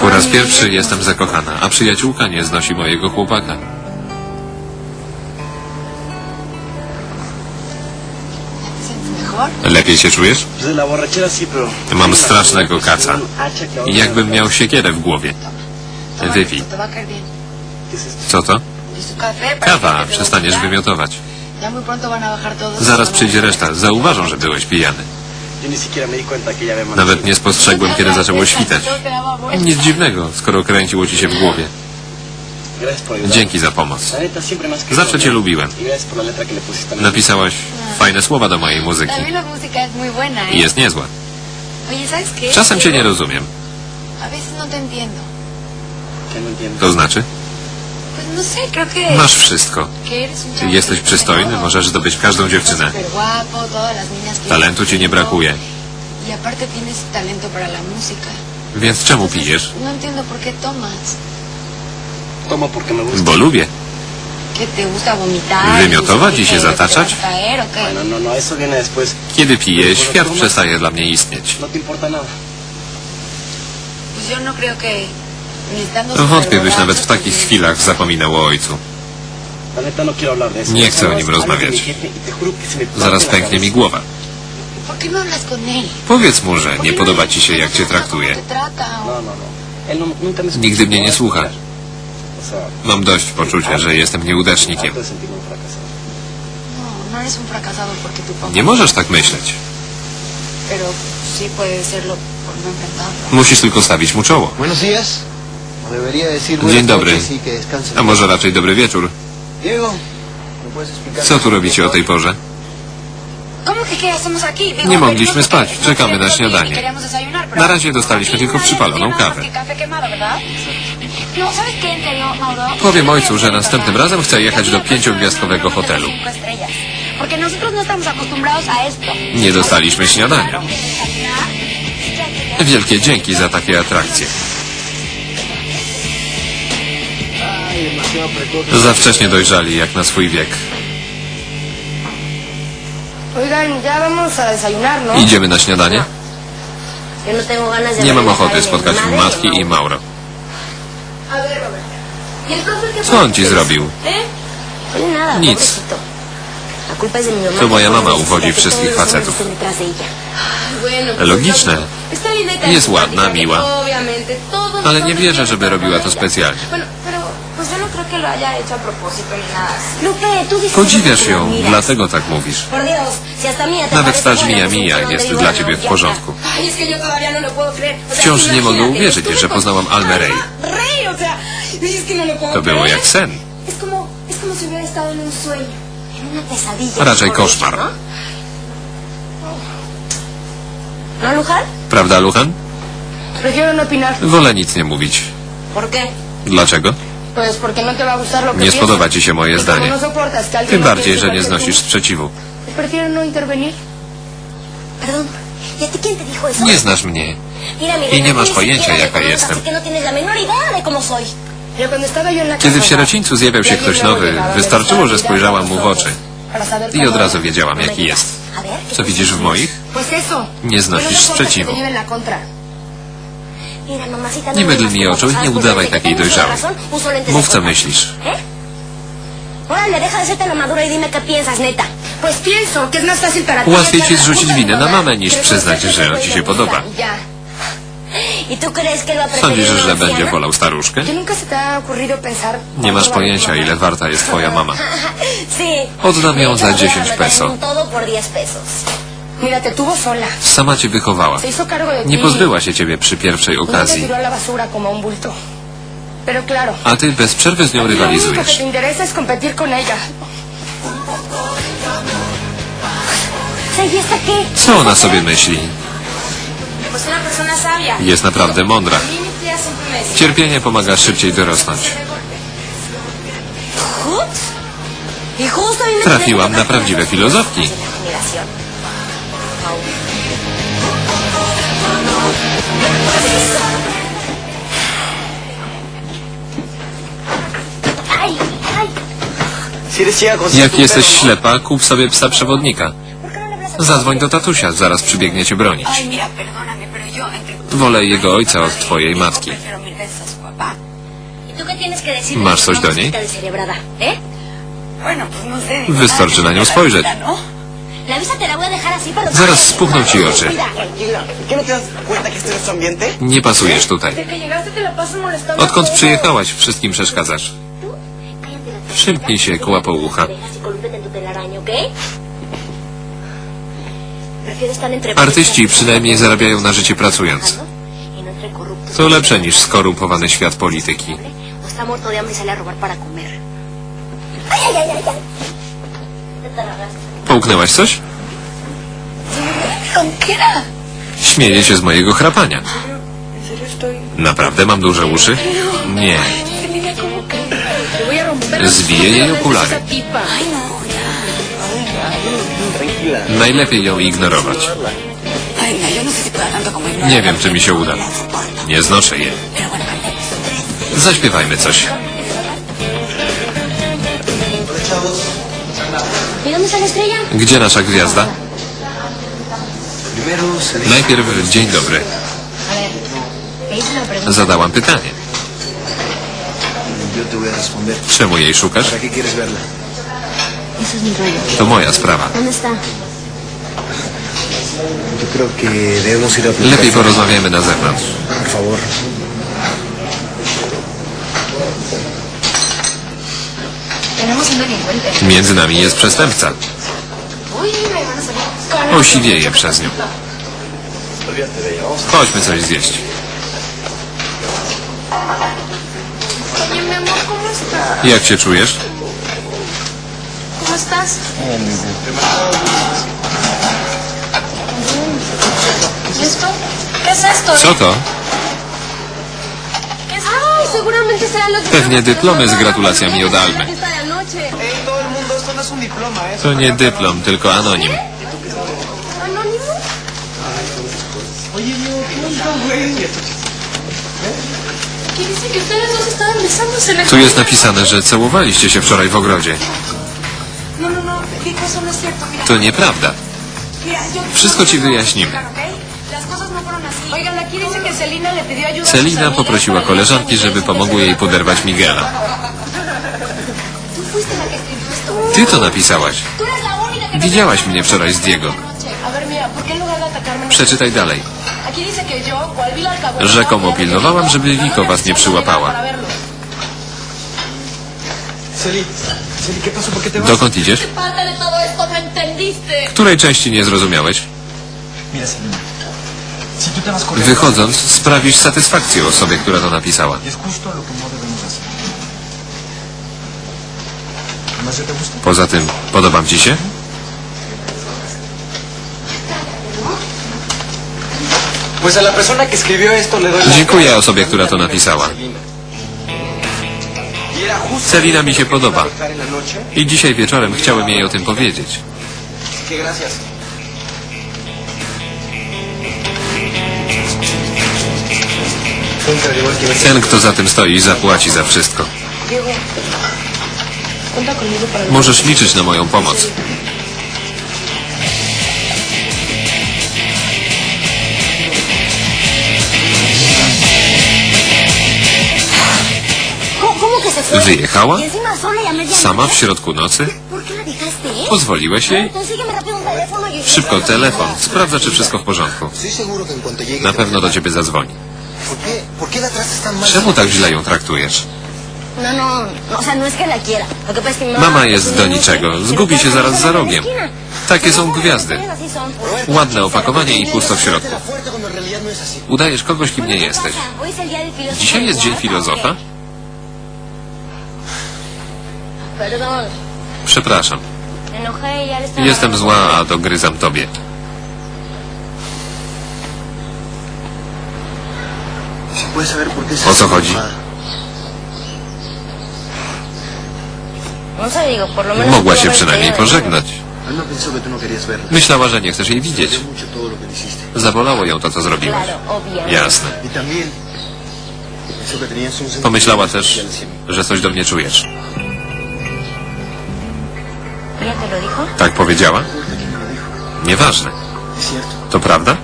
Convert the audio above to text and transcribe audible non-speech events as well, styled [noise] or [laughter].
Po raz pierwszy jestem zakochana, a przyjaciółka nie znosi mojego chłopaka. Lepiej się czujesz? Mam strasznego kaca. Jakbym miał siekierę w głowie. Wypij. Co to? Y Kawa, przestaniesz wymiotować. Zaraz przyjdzie reszta. Zauważą, że byłeś pijany. Nawet nie spostrzegłem, kiedy zaczęło świtać. Nic dziwnego, skoro kręciło ci się w głowie. Dzięki za pomoc. Zawsze cię querido. lubiłem. Y Napisałaś fajne słowa do mojej muzyki. Buena, I ¿eh? jest niezła. Czasem cię nie rozumiem. No no. To znaczy? Pues no sé, creo que... Masz wszystko. Jesteś przystojny, możesz zdobyć każdą dziewczynę. Talentu ci nie brakuje. Y. Więc czemu pijesz? No. Bo lubię. Wymiotować ¿Y i się zataczać? no, no. Kiedy piję, świat przestaje dla mnie istnieć. No Wątpię, byś nawet w takich chwilach zapominał o ojcu. Nie chcę o nim rozmawiać. Zaraz pęknie mi głowa. Powiedz mu, że ¿Por nie podoba ci się, jak cię traktuje. Nigdy mnie nie słucha. Mam dość poczucia, że jestem nieudacznikiem. Nie możesz tak myśleć. Musisz tylko stawić mu czoło. Buenos días. Dzień dobry. y. A może raczej dobry wieczór. Co tu robicie o tej porze? Nie mogliśmy spać. Czekamy no na śniadanie. Na razie dostaliśmy tylko przypaloną kawę. No. Powiem ojcu, że następnym razem chcę jechać do pięciogwiazdkowego hotelu. No. Nie dostaliśmy śniadania. Wielkie dzięki za takie atrakcje. Za wcześnie dojrzali, jak na swój wiek. ¿no? Idziemy na śniadanie? No Nie mam ochoty spotkać matki i Mauro. ¿Y Co on ci zrobił? ¿Eh? No Nic. To moja mama por uwodzi wszystkich facetów. pues, Logiczne. Y Jest ładna, miła. Ale nie wierzę, żeby robiła to specjalnie. Bueno, pero pues yo no creo que lo haya hecho a propósito ni nada. Lupe, tú dices Podziwiasz ją, dlatego tak mówisz. Por Dios, si hasta mía te Nawet parece twarz buena, pues tío jest dla ciebie w ya porządku. Ay, es que yo todavía no lo puedo creer. O sea, Wciąż nie mogę imagínate, uwierzyć, estuve że con poznałam Almę Rey. Alma Rey, o sea, es que no lo puedo To było creer. jak sen. Es como, es como si hubiera estado en un sueño. En una pesadilla. Raczej mejor koszmar. dicho, ¿No, ¿No Luján? Prawda, Luchan? Prefiero no opinar. Wolę nic nie mówić. ¿Por qué? Dlaczego? No Nie spodoba ci się moje zdanie. no Tym bardziej, że nie znosisz sprzeciwu. No. Nie znasz mnie. I nie masz pojęcia, jaka jestem. Kiedy w sierocińcu zjawiał się ktoś nowy, wystarczyło, że spojrzałam mu w oczy. I od razu wiedziałam, jaki jest. A ver, ¿qué Co widzisz w moich? Nie znosisz no sprzeciwu. que te lleven la contra. Mira, mamacita, no Nie me mydl mi oczu i nie udawaj takiej dojrzałej. Mów, co myślisz. Łatwiej ci zrzucić winę de na mamę, niż przyznać, że ci się podoba. ¿Y Sądzisz, że będzie wolał staruszkę? ¿Que nunca se te ha ocurrido pensar... Nie masz pojęcia, ile warta jest twoja mama. [laughs] Oddam ją za hecho, 10 me peso. Traen todo por 10 pesos. Mira, te tuvo sola. Sama cię wychowała. Nie pozbyła się ciebie przy pierwszej no okazji. a ty bez przerwy z nią rywalizujesz. ¿y? Co ona sobie myśli? Jest naprawdę mądra. Cierpienie pomaga szybciej dorosnąć. Y Trafiłam na prawdziwe filozofki. Jak jesteś ¿no? ślepa, kup sobie psa przewodnika. ¿Por qué no Zadzwoń do tatusia, zaraz przybiegnie cię bronić. Wolę jego ojca od twojej matki. ¿Y? Masz coś do niej? ¿eh? No. Wystarczy na nią spojrzeć. ¿No? La visa te la voy a dejar así, pero... Zaraz spuchną ci oczy. Tranquila. ¿Qué no te das cuenta que este es nuestro ambiente? Nie pasujesz tutaj. Desde que llegaste te la pasas molestando. a Odkąd todos. przyjechałaś, wszystkim przeszkadzasz. Cállate la Przymknij się, koła po ucha. Dejas y colúmpete en tu telaraño, ¿ok? Prefiero estar entre... Artyści przynajmniej zarabiają na życie pracując. Y no entre corruptos. To lepsze niż skorumpowany świat polityki. O está muerto de hambre y sale a robar para comer. ¡Ay, ay, ay, ay! ay! Połknęłaś coś? Śmieję się z mojego chrapania. Naprawdę mam duże uszy? Nie. Zbiję jej okulary. Najlepiej ją ignorować. No, no. Nie wiem, czy mi się uda. Nie znoszę je. Pero bueno, cantemos. Zaśpiewajmy coś. Gdzie nasza gwiazda? Najpierw dzień dobry. Zadałam pytanie. Czemu jej szukasz? To moja sprawa. Lepiej porozmawiajmy na zewnątrz. Por favor. Tenemos un delincuente. Między nami jest przestępca. Osiwieje przez nią. Chodźmy coś zjeść. Jak się czujesz? Co to? ¿Qué es Ay, seguramente será lo que... Pewnie dyplomy z gratulacjami od Almy. Esta de anoche. Ey, todo el mundo, esto no es un diploma, ¿eh? To nie dyplom, tylko anonim. anónimo? Aquí dice que ustedes dos estaban besándose en el Tu jest napisane, że całowaliście się wczoraj w ogrodzie. No, no, no, dijo eso no es cierto. Mira, To nieprawda. mira, yo... Wszystko ci wyjaśnimy. ¿ok? Las cosas no fueron así. Oigan, aquí dice que Celina le pidió ayuda a sus Celina amigas poprosiła para koleżanki, żeby pomogły jej poderwać Miguela. Ty to napisałaś. Widziałaś mnie wczoraj z Diego. Przeczytaj dalej. Alcahueta, Rzekomo pilnowałam, żeby Wiko was nie przyłapała. Dokąd idziesz? No. Której części nie zrozumiałeś? Wychodząc, sprawisz satysfakcję osobie, która to napisała. Es justo lo que no debemos hacer. ¿Además, yo te gusta? Poza tym, podobam ci się? Dziękuję osobie, która to napisała. Celina. Mi się podoba. I dzisiaj wieczorem chciałem jej o tym powiedzieć. Ten, kto za tym stoi, zapłaci za wszystko. Diego, cuenta conmigo para... Możesz liczyć na moją pomoc. Wyjechała? Sama w środku nocy? Pozwoliłeś jej? Szybko telefon. Sprawdza, czy wszystko w porządku. Na pewno do ciebie zadzwoni. Czemu tak źle ją traktujesz? No, no, no, o sea, no es que la quiera. Lo que pasa es que mi mamá... Mama jest do niczego. Zgubi się zaraz za rogiem. Takie są gwiazdy. Ładne opakowanie i pusto w środku. No. Udajesz kogoś, kim nie jesteś. Dzisiaj jest Dzień Filozofa? Przepraszam. Jestem zła, a dogryzam tobie. O co chodzi? Mogła pudo się przynajmniej pożegnać. No. Myślała, że nie chcesz jej widzieć. Zabolało ją to, co zrobiłaś. Jasne. Pomyślała też, że coś do mnie czujesz. Tak powiedziała? No. Nieważne. To prawda?